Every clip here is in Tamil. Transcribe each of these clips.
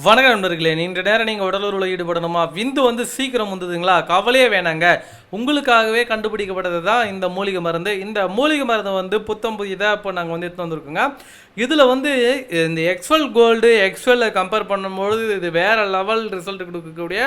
வணக்கம் நண்பர்களே நீண்ட நேரம் நீங்கள் உடலூரில் ஈடுபடணுமா? விந்து வந்து சீக்கிரம் வந்ததுங்களா கவலையே வேணாங்க. உங்களுக்காகவே கண்டுபிடிக்கப்பட்டது தான் இந்த மூலிகை மருந்து. இந்த மூலிகை மருந்து வந்து புத்தம் புதிதாக இப்போ நாங்கள் வந்து எடுத்து வந்திருக்கோங்க. இதில் வந்து இந்த எக்ஸ்வெல் கோல்டு எக்ஸ்வெல்லை கம்பேர் பண்ணும்பொழுது இது வேறு லெவல் ரிசல்ட் கொடுக்கக்கூடிய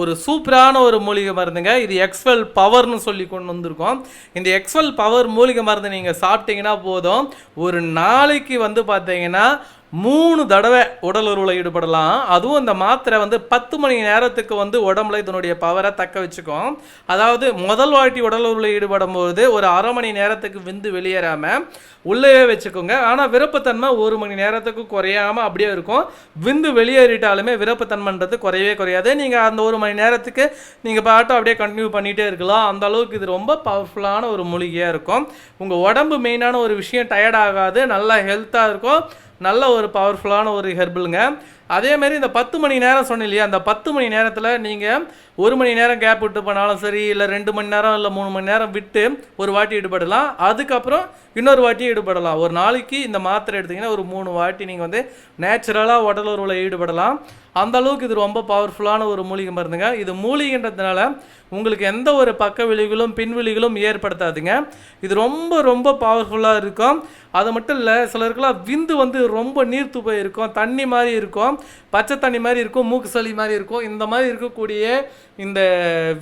ஒரு சூப்பரான ஒரு மூலிகை மருந்துங்க. இது எக்ஸ்வெல் பவர்னு சொல்லி கொண்டு வந்திருக்கோம். இந்த எக்ஸ்வெல் பவர் மூலிகை மருந்து நீங்கள் சாப்பிட்டீங்கன்னா போதும். ஒரு நாளைக்கு வந்து பார்த்தீங்கன்னா மூணு தடவை உடல் உருவில் ஈடுபடலாம். அதுவும் இந்த மாத்திரை வந்து பத்து மணி நேரத்துக்கு வந்து உடம்புல இதனுடைய பவரை தக்க வச்சுக்கும். அதாவது முதல் வாட்டி உடல் உருவில் ஈடுபடும் போது ஒரு அரை மணி நேரத்துக்கு விந்து வெளியேறாமல் உள்ளேயே வச்சுக்கோங்க. ஆனால் விருப்பத்தன்மை ஒரு மணி நேரத்துக்கு குறையாம அப்படியே இருக்கும். விந்து வெளியேறிட்டாலுமே விருப்பத்தன்மைன்றது குறையவே குறையாது. நீங்கள் அந்த ஒரு மணி நேரத்துக்கு நீங்கள் பாட்டும் அப்படியே கண்டினியூ பண்ணிகிட்டே இருக்கலாம். அந்த அளவுக்கு இது ரொம்ப பவர்ஃபுல்லான ஒரு மூலிகையாக இருக்கும். உங்கள் உடம்பு மெயினான ஒரு விஷயம் டயர்ட் ஆகாது. நல்லா ஹெல்த்தாக இருக்கும். நல்ல ஒரு பவர்ஃபுல்லான ஒரு ஹெர்பலுங்க அதேமாரி இந்த பத்து மணி நேரம் சொன்னேன் இல்லையா அந்த பத்து மணி நேரத்தில் நீங்கள் ஒரு மணி நேரம் கேப் விட்டு பண்ணாலும் சரி இல்லை ரெண்டு மணி நேரம் இல்லை மூணு மணி நேரம் விட்டு ஒரு வாட்டி ஈடுபடலாம். அதுக்கப்புறம் இன்னொரு வாட்டி ஈடுபடலாம். ஒரு நாளைக்கு இந்த மாத்திரை எடுத்திங்கன்னா ஒரு மூணு வாட்டி நீங்கள் வந்து நேச்சுரலாக உடல் உறவில் ஈடுபடலாம். அந்த அளவுக்கு இது ரொம்ப பவர்ஃபுல்லான ஒரு மூலிகை மருந்துங்க. இது மூலிகைன்றதுனால உங்களுக்கு எந்த ஒரு பக்க விளைவுகளும் பின்விளைவுகளும் ஏற்படுத்தாதுங்க. இது ரொம்ப ரொம்ப பவர்ஃபுல்லாக இருக்கும். அது மட்டும் இல்லை சிலருக்குலாம் விந்து வந்து ரொம்ப நீர்த்து போய் இருக்கும் தண்ணி மாதிரி இருக்கும். பச்சை தண்ணி மாதிரி இருக்கும். மூக்கு சளி மாதிரி இருக்கும். இந்த மாதிரி இருக்கக்கூடிய இந்த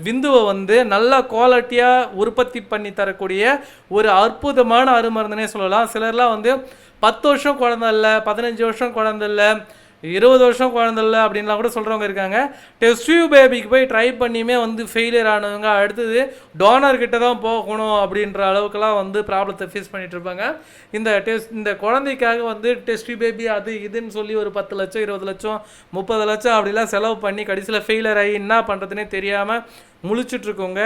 விந்துவை வந்து நல்லா குவாலிட்டியாக உற்பத்தி பண்ணி தரக்கூடிய ஒரு அற்புதமான அருமருந்துனே சொல்லலாம். சிலர்லாம் வந்து பத்து வருஷம் குழந்தை இல்லை பதினஞ்சு வருஷம் குழந்த இல்லை இருபது வருஷம் குழந்தைல அப்படின்லாம் கூட சொல்கிறவங்க இருக்காங்க. டெஸ்ட் டியூ பேபிக்கு போய் ட்ரை பண்ணியுமே வந்து ஃபெயிலியர் ஆனவங்க அடுத்தது டோனர் கிட்ட தான் போகணும் அப்படின்ற அளவுக்குலாம் வந்து ப்ராப்ளத்தை ஃபேஸ் பண்ணிட்டு இருப்பாங்க. இந்த டெஸ்ட் இந்த குழந்தைக்காக வந்து டெஸ்ட் டியூ பேபி அது இதுன்னு சொல்லி ஒரு பத்து லட்சம் இருபது லட்சம் முப்பது லட்சம் அப்படிலாம் செலவு பண்ணி கடைசியில் ஃபெயிலியர் ஆகி என்ன பண்ணுறதுனே தெரியாமல் முழிச்சிட்ருக்கோங்க.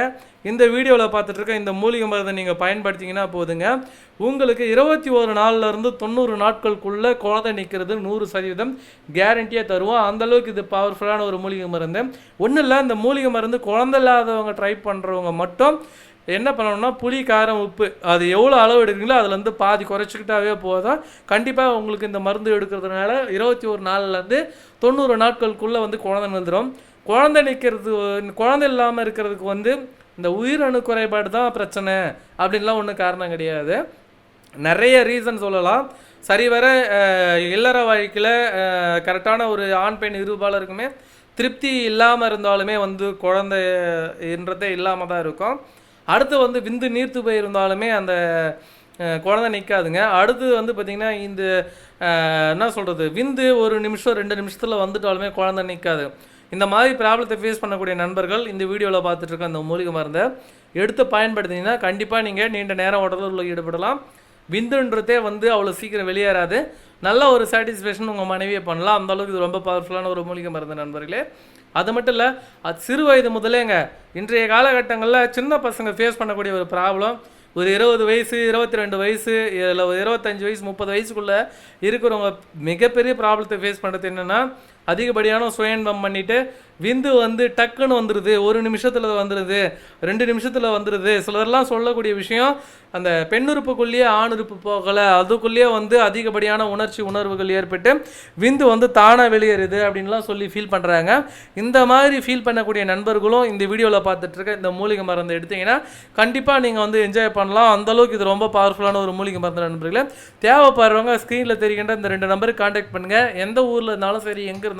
இந்த வீடியோவில் பார்த்துட்ருக்க இந்த மூலிகை மருந்தை நீங்கள் பயன்படுத்திங்கன்னா போதுங்க. உங்களுக்கு இருபத்தி ஒரு நாள்லேருந்து தொண்ணூறு நாட்களுக்குள்ளே குழந்தை நிற்கிறது நூறு சதவீதம் கேரண்டியாக தருவோம். அந்தளவுக்கு இது பவர்ஃபுல்லான ஒரு மூலிகை மருந்து. ஒன்றும் இல்லை இந்த மூலிகை மருந்து குழந்தை இல்லாதவங்க ட்ரை பண்ணுறவங்க மட்டும் என்ன பண்ணணும்னா புளி காரம் உப்பு அது எவ்வளோ அளவு எடுக்கிறீங்களோ அதுலேருந்து பாதி குறைச்சிக்கிட்டாவே போதும். கண்டிப்பாக உங்களுக்கு இந்த மருந்து எடுக்கிறதுனால இருபத்தி ஒரு நாள்லேருந்து தொண்ணூறு நாட்களுக்குள்ளே வந்து குழந்தை நிறுத்துறோம் குழந்தை நிற்கிறது குழந்தை இல்லாமல் இருக்கிறதுக்கு வந்து இந்த உயிரணு குறைபாடு தான் பிரச்சனை அப்படின்லாம் ஒன்றும் காரணம் கிடையாது. நிறைய ரீசன் சொல்லலாம். சரிவர வர இல்லற வாழ்க்கையில் கரெக்டான ஒரு ஆண் பெண் இருபாலருக்குமே திருப்தி இல்லாமல் இருந்தாலுமே வந்து குழந்தைன்றதே இல்லாமல் தான் இருக்கும். அடுத்து வந்து விந்து நீர்த்து போயிருந்தாலுமே அந்த குழந்தை நிற்காதுங்க அடுத்து வந்து பார்த்திங்கன்னா இந்த என்ன சொல்கிறது விந்து ஒரு நிமிஷம் ரெண்டு நிமிஷத்தில் வந்துட்டாலுமே குழந்தை நிற்காது இந்த மாதிரி ப்ராப்ளத்தை ஃபேஸ் பண்ணக்கூடிய நண்பர்கள் இந்த வீடியோவில் பார்த்துட்டு இருக்க அந்த மூலிகை மருந்தை எடுத்து பயன்படுத்தினீங்கன்னா கண்டிப்பாக நீங்கள் நீண்ட நேரம் உடலில் ஈடுபடலாம். விந்துன்றதே வந்து அவ்வளோ சீக்கிரம் வெளியேறாது. நல்ல ஒரு சாட்டிஸ்ஃபேக்ஷன் உங்கள் மனைவியை பண்ணலாம். அந்த அளவுக்கு இது ரொம்ப பவர்ஃபுல்லான ஒரு மூலிகை மருந்து நண்பர்களே. அது மட்டும் இல்லை அது சிறு வயது முதலேங்க இன்றைய காலகட்டங்களில் சின்ன பசங்க ஃபேஸ் பண்ணக்கூடிய ஒரு ப்ராப்ளம் ஒரு இருபது வயசு இருபத்தி ரெண்டு வயசு இல்லை ஒரு இருபத்தஞ்சு வயசு முப்பது வயசுக்குள்ளே இருக்கிறவங்க மிகப்பெரிய ப்ராப்ளத்தை ஃபேஸ் பண்ணுறது என்னென்னா அதிகப்படியான சுயன்பம் பண்ணிட்டு விந்து வந்து டக்குன்னு வந்துடுது ஒரு நிமிஷத்தில் வந்துடுது ரெண்டு நிமிஷத்தில் வந்துடுது சிலர்லாம் சொல்லக்கூடிய விஷயம் அந்த பெண்ணுறுப்புக்குள்ளேயே ஆணுறுப்பு போகலை அதுக்குள்ளேயே வந்து அதிகப்படியான உணர்ச்சி உணர்வுகள் ஏற்பட்டு விந்து வந்து தானாக வெளியேறுது அப்படின்லாம் சொல்லி ஃபீல் பண்ணுறாங்க இந்த மாதிரி ஃபீல் பண்ணக்கூடிய நண்பர்களும் இந்த வீடியோவில் பார்த்துட்ருக்க இந்த மூலிகை மருந்து எடுத்தீங்கன்னா கண்டிப்பாக நீங்கள் வந்து என்ஜாய் பண்ணலாம். அந்தளவுக்கு இது ரொம்ப பவர்ஃபுல்லான ஒரு மூலிகை மருந்து நண்பர்களே. தேவைப்படுறவங்க ஸ்க்ரீனில் தெரிகின்ற இந்த ரெண்டு நம்பருக்கு காண்டாக்ட் பண்ணுங்கள் எந்த ஊரில் இருந்தாலும் சரி எங்கே இருந்தாலும்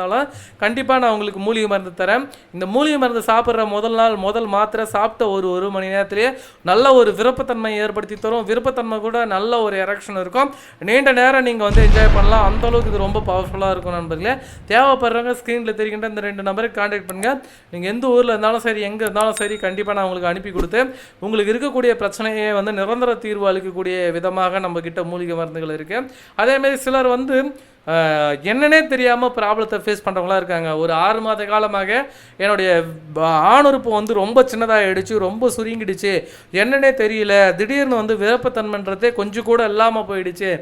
கண்டிப்பாக நான் உங்களுக்கு மூலிகை மருந்து தரேன். இந்த மூலிகை மருந்து சாப்பிட்ற முதல் நாள் முதல் மாத்திரை சாப்பிட்ட ஒரு ஒரு மணி நேரத்திலேயே நல்ல ஒரு விருப்பத்தன்மை ஏற்படுத்தி தரும். விருப்பத்தன்மை கூட நல்ல ஒரு எரெக்ஷன் இருக்கும். நீண்ட நேரம் நீங்கள் வந்து என்ஜாய் பண்ணலாம். அந்த அளவுக்கு இது ரொம்ப பவர்ஃபுல்லாக இருக்கும் நண்பர்களே. தேவைப்படுறவங்க ஸ்க்ரீனில் தெரிகின்ற இந்த ரெண்டு நம்பருக்கு காண்டாக்ட் பண்ணுங்கள் நீங்கள் எந்த ஊரில் இருந்தாலும் சரி எங்கே இருந்தாலும் சரி கண்டிப்பாக நான் உங்களுக்கு அனுப்பி கொடுத்து உங்களுக்கு இருக்கக்கூடிய பிரச்சனையை வந்து நிரந்தர தீர்வு அளிக்கக்கூடிய விதமாக நம்மக்கிட்ட மூலிகை மருந்துகள் இருக்குது அதேமாரி சிலர் வந்து என்னன்னே தெரியாமல் ப்ராப்ளத்தை ஃபேஸ் பண்ணுறவங்களாம் இருக்காங்க. ஒரு ஆறு மாத காலமாக என்னுடைய ஆணுறுப்பு வந்து ரொம்ப சின்னதாகிடுச்சு ரொம்ப சுருங்கிடுச்சு. என்னன்னே தெரியல. திடீர்னு வந்து விருப்பத்தன்மைன்றதே கொஞ்சம் கூட இல்லாமல் போயிடுச்சு.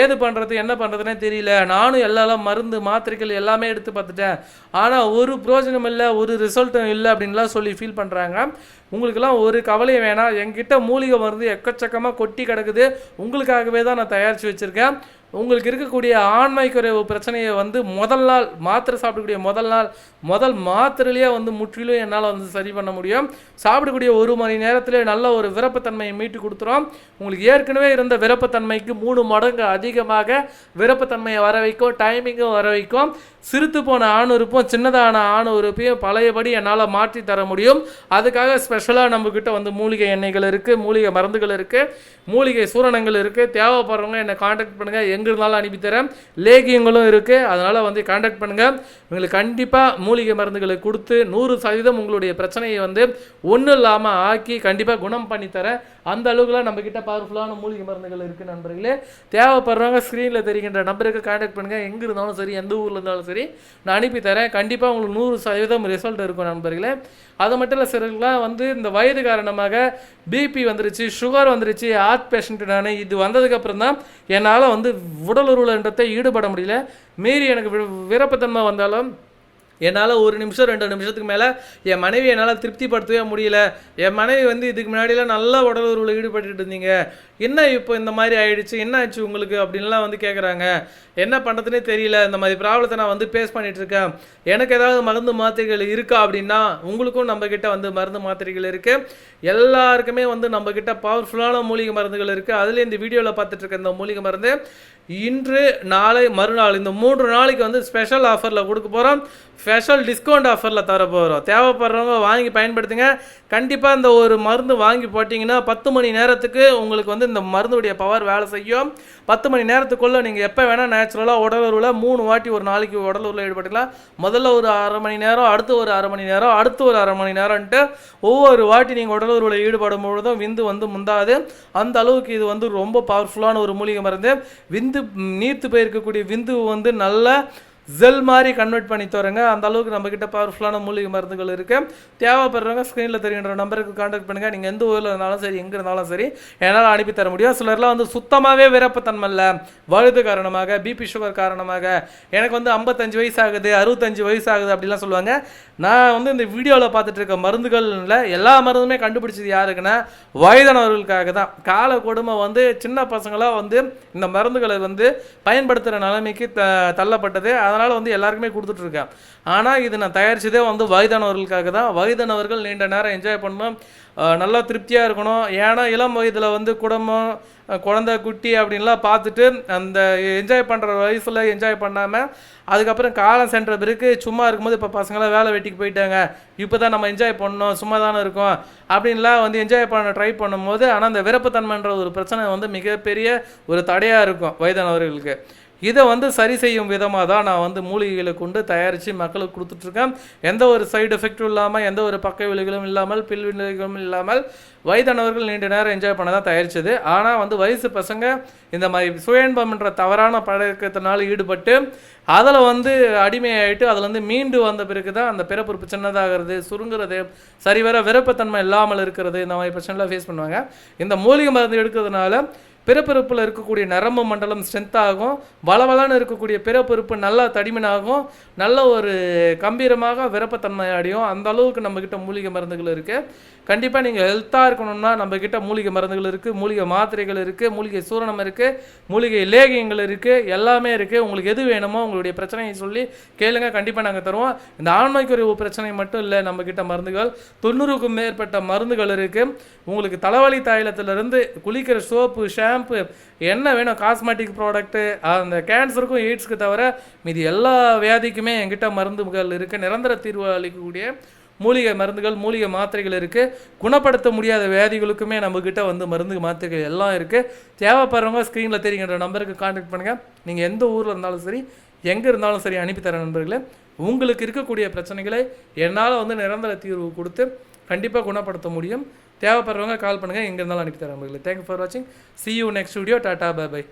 ஏது பண்ணுறது என்ன பண்ணுறதுனே தெரியல. நானும் எல்லாம் மருந்து மாத்திரைகள் எல்லாமே எடுத்து பார்த்துட்டேன். ஆனால் ஒரு பிரயோஜனம் இல்லை ஒரு ரிசல்ட்டும் இல்லை அப்படின்லாம் சொல்லி ஃபீல் பண்ணுறாங்க உங்களுக்கெல்லாம் ஒரு கவலையும் வேணாம். என்கிட்ட மூலிகை மருந்து எக்கச்சக்கமாக கொட்டி கிடக்குது. உங்களுக்காகவே தான் நான் தயாரித்து வச்சுருக்கேன். உங்களுக்கு இருக்கக்கூடிய ஆண்மை குறைவு பிரச்சனையை வந்து முதல் நாள் மாத்திரை சாப்பிடக்கூடிய முதல் நாள் முதல் மாத்திரையிலேயே வந்து முற்றிலும் என்னால் வந்து சரி பண்ண முடியும். சாப்பிடக்கூடிய ஒரு மணி நேரத்திலே நல்ல ஒரு விருப்பத்தன்மையை மீட்டு கொடுத்துரும் உங்களுக்கு ஏற்கனவே இருந்த விருப்பத்தன்மைக்கு மூணு மடங்கு அதிகமாக விருப்பத்தன்மையை வர வைக்கும் டைமிங்கும் வர வைக்கும். சிறுத்து போன ஆணுறுப்பும் சின்னதான ஆணுறுப்பையும் பழையபடி என்னால் மாற்றி தர முடியும். அதுக்காக ஸ்பெஷலாக நம்மக்கிட்ட வந்து மூலிகை எண்ணெய்கள் இருக்குது மூலிகை மருந்துகள் இருக்குது மூலிகை சூரணங்கள் இருக்குது தேவைப்படுறவங்க என்னை காண்டாக்ட் பண்ணுங்கள் எங்கே இருந்தாலும் அனுப்பித்தரேன் லேகியங்களும் இருக்குது அதனால் வந்து காண்டாக்ட் பண்ணுங்கள் இவங்களுக்கு கண்டிப்பாக மூலிகை மருந்துகளை கொடுத்து நூறு சதவீதம் உங்களுடைய பிரச்சனையை வந்து ஒன்றும் இல்லாமல் ஆக்கி கண்டிப்பாக குணம் பண்ணித்தரேன் அந்த அளவுக்குலாம் நம்மக்கிட்ட பவர்ஃபுல்லான மூலிகை மருந்துகள் இருக்குது நண்பர்களே. தேவைப்படுறவங்க ஸ்க்ரீனில் தெரிகின்ற நம்பருக்கு காண்டாக்ட் பண்ணுங்கள் எங்கே இருந்தாலும் சரி எந்த ஊரில் இருந்தாலும் சரி நான் அனுப்பி தரேன். கண்டிப்பாக உங்களுக்கு நூறு சதவீதம் ரிசல்ட் இருக்கும் நண்பர்களே. அது மட்டும் இல்லை சிலருக்குலாம் வந்து இந்த வயது காரணமாக பிபி வந்துருச்சு சுகர் வந்துருச்சு ஹார்ட் பேஷண்ட்டு நான் இது வந்ததுக்கப்புறம் தான் என்னால் வந்து உடல் உருளன்றதை ஈடுபட முடியல. மீறி எனக்கு விருப்பத்தன்மை வந்தாலும் என்னால் ஒரு நிமிஷம் ரெண்டு நிமிஷத்துக்கு மேலே என் மனைவி என்னால் திருப்திப்படுத்தவே முடியல. என் மனைவி வந்து இதுக்கு முன்னாடிலாம் நல்லா உடல் உறவில் ஈடுபட்டுட்டு இருந்தீங்க. என்ன இப்போ இந்த மாதிரி ஆயிடுச்சு? என்ன ஆச்சு உங்களுக்கு? அப்படின்லாம் வந்து கேட்குறாங்க என்ன பண்ணுறதுனே தெரியல. இந்த மாதிரி ப்ராப்ளத்தை நான் வந்து பேஸ் பண்ணிகிட்ருக்கேன் எனக்கு ஏதாவது மருந்து மாத்திரைகள் இருக்கா அப்படின்னா உங்களுக்கும் நம்மக்கிட்ட வந்து மருந்து மாத்திரைகள் இருக்குது எல்லாருக்குமே வந்து நம்மக்கிட்ட பவர்ஃபுல்லான மூலிகை மருந்துகள் இருக்குது அதில் இந்த வீடியோவில் பார்த்துட்ருக்க இந்த மூலிகை மருந்து இன்று நாளை மறுநாள் இந்த மூன்று நாளைக்கு வந்து ஸ்பெஷல் ஆஃபரில் கொடுக்க போகிறோம் ஸ்பெஷல் டிஸ்கவுண்ட் ஆஃபரில் தர போகிறோம் தேவைப்படுறவங்க வாங்கி பயன்படுத்துங்க. கண்டிப்பாக இந்த ஒரு மருந்து வாங்கி போட்டிங்கன்னா பத்து மணி நேரத்துக்கு உங்களுக்கு வந்து இந்த மருந்துடைய பவர் வேலை செய்யும். பத்து மணி நேரத்துக்குள்ளே நீங்கள் எப்போ வேணால் நேச்சுரலாக உடலுறவில் மூணு வாட்டி ஒரு நாளைக்கு உடலுறவில் ஈடுபட்டுக்கலாம். முதல்ல ஒரு அரை மணி நேரம் அடுத்து ஒரு அரை மணி நேரம் அடுத்து ஒரு அரை மணி நேரம்ன்ட்டு ஒவ்வொரு வாட்டி நீங்கள் உடலுறவில் ஈடுபடும் பொழுதும் விந்து வந்து முந்தாது. அந்த அளவுக்கு இது வந்து ரொம்ப பவர்ஃபுல்லான ஒரு மூலிகை மருந்து. விந்து நீர்த்து போயிருக்கக்கூடிய விந்து வந்து நல்லா ஜெல் மாதிரி கன்வெர்ட் பண்ணி தரங்க. அந்த அளவுக்கு நம்மக்கிட்ட பவர்ஃபுல்லான மூலிகை மருந்துகள் இருக்குது தேவைப்படுறவங்க ஸ்க்ரீனில் தெரிகின்ற நம்பருக்கு காண்டாக்ட் பண்ணுங்கள் நீங்கள் எந்த ஊரில் இருந்தாலும் சரி எங்கே இருந்தாலும் சரி என்னால் அனுப்பி தர முடியும். சிலர்லாம் வந்து சுத்தமாகவே விரப்பத்தன்மை இல்லை. வழுது காரணமாக பிபி சுகர் காரணமாக. எனக்கு வந்து ஐம்பத்தஞ்சு வயசு ஆகுது அறுபத்தஞ்சு வயசு ஆகுது அப்படிலாம் சொல்லுவாங்க. நான் வந்து இந்த வீடியோவில் பார்த்துட்டு இருக்க மருந்துகள்ல எல்லா மருந்துமே கண்டுபிடிச்சது யாருக்குன்னா வயதானவர்களுக்காக தான். கால கொடுமை வந்து சின்ன பசங்களாக வந்து இந்த மருந்துகளை வந்து பயன்படுத்துகிற நிலைமைக்கு த தள்ளப்பட்டது. அதனால் வந்து எல்லாருக்குமே கொடுத்துட்ருக்கேன் ஆனால் இது நான் தயாரிச்சதே வந்து வயதானவர்களுக்காக தான். வயதானவர்கள் நீண்ட நேரம் என்ஜாய் பண்ணணும். நல்லா திருப்தியாக இருக்கணும். ஏன்னா இளம் வயதில் வந்து குடும்பம் குழந்தை குட்டி அப்படின்லாம் பார்த்துட்டு அந்த என்ஜாய் பண்ணுற வயசில் என்ஜாய் பண்ணாமல் அதுக்கப்புறம் காலம் சென்ற பிறகு சும்மா இருக்கும்போது இப்போ பசங்களாம் வேலை வெட்டிக்கு போயிட்டாங்க. இப்போ தான் நம்ம என்ஜாய் பண்ணோம் சும்மா தானே இருக்கோம். அப்படின்லாம் வந்து என்ஜாய் பண்ண ட்ரை பண்ணும்போது ஆனால் அந்த விருப்பத்தன்மைன்ற ஒரு பிரச்சனை வந்து மிகப்பெரிய ஒரு தடையாக இருக்கும் வயதானவர்களுக்கு. இதை வந்து சரி செய்யும் விதமாக தான் நான் வந்து மூலிகைகளை கொண்டு தயாரித்து மக்களுக்கு கொடுத்துட்ருக்கேன். எந்த ஒரு சைடு எஃபெக்டும் இல்லாமல் எந்த ஒரு பக்க விளைவுகளும் இல்லாமல் பில் விளைவுகளும் இல்லாமல் வயதானவர்கள் நீண்ட நேரம் என்ஜாய் பண்ண தான் தயாரிச்சது. ஆனால் வந்து வயசு பசங்க இந்த மாதிரி சுயன்பம்ன்ற தவறான பழக்கத்தினால் ஈடுபட்டு அதில் வந்து அடிமையாயிட்டு அதில் வந்து மீண்டு வந்த பிறகு தான் அந்த பிறப்புறுப்பு சின்னதாகிறது சுருங்குறது சரிவர விருப்பத்தன்மை இல்லாமல் இருக்கிறது இந்த மாதிரி பிரச்சனைலாம் ஃபேஸ் பண்ணுவாங்க. இந்த மூலிகை மருந்து எடுக்கிறதுனால பிறப்பிறப்பில் இருக்கக்கூடிய நரம்பு மண்டலம் ஸ்ட்ரென்த்தாகும் வளவளன்னு இருக்கக்கூடிய பிறப்பிறப்பு நல்லா தடிமனாகும். நல்ல ஒரு கம்பீரமாக விருப்பத்தன்மை அடையும். அந்த அளவுக்கு நம்மக்கிட்ட மூலிகை மருந்துகள் இருக்குது கண்டிப்பாக நீங்கள் ஹெல்த்தாக இருக்கணும்னா நம்மக்கிட்ட மூலிகை மருந்துகள் இருக்குது மூலிகை மாத்திரைகள் இருக்குது மூலிகை சூரணம் இருக்குது மூலிகை லேகியங்கள் இருக்குது எல்லாமே இருக்குது உங்களுக்கு எது வேணுமோ உங்களுடைய பிரச்சனையை சொல்லி கேளுங்க. கண்டிப்பாக நாங்கள் தருவோம். இந்த ஆண்மைக்குறைவு பிரச்சனை மட்டும் இல்லை நம்மக்கிட்ட மருந்துகள். தொண்ணூறுக்கும் மேற்பட்ட மருந்துகள் இருக்குது உங்களுக்கு தலைவலி தைலத்திலிருந்து குளிக்கிற சோப்பு ஷாம்பு என்ன வேணும் காஸ்மெட்டிக் ப்ராடக்ட்டு அந்த கேன்சருக்கும் எய்ட்ஸ்க்கு தவிர மீதி எல்லா வியாதிக்குமே என்கிட்ட மருந்துகள் இருக்குது நிரந்தர தீர்வு அளிக்கக்கூடிய மூலிகை மருந்துகள் மூலிகை மாத்திரைகள் இருக்குது குணப்படுத்த முடியாத வியாதிகளுக்குமே நம்மக்கிட்ட வந்து மருந்து மாத்திரைகள் எல்லாம் இருக்குது தேவைப்படுறவங்க ஸ்க்ரீனில் தெரிகின்ற நம்பருக்கு காண்டாக்ட் பண்ணுங்கள் நீங்கள் எந்த ஊரில் இருந்தாலும் சரி எங்கே இருந்தாலும் சரி அனுப்பித்தர நண்பர்களே. உங்களுக்கு இருக்கக்கூடிய பிரச்சனைகளை என்னால் வந்து நிரந்தர தீர்வு கொடுத்து கண்டிப்பாக குணப்படுத்த முடியும். தேவைப்படுறவங்க கால் பண்ணுங்கள் எங்கே இருந்தாலும் அனுப்பி தரேன் உங்களுக்கு. தேங்க்யூ ஃபார் வாட்சிங் see you next video. Tata bye bye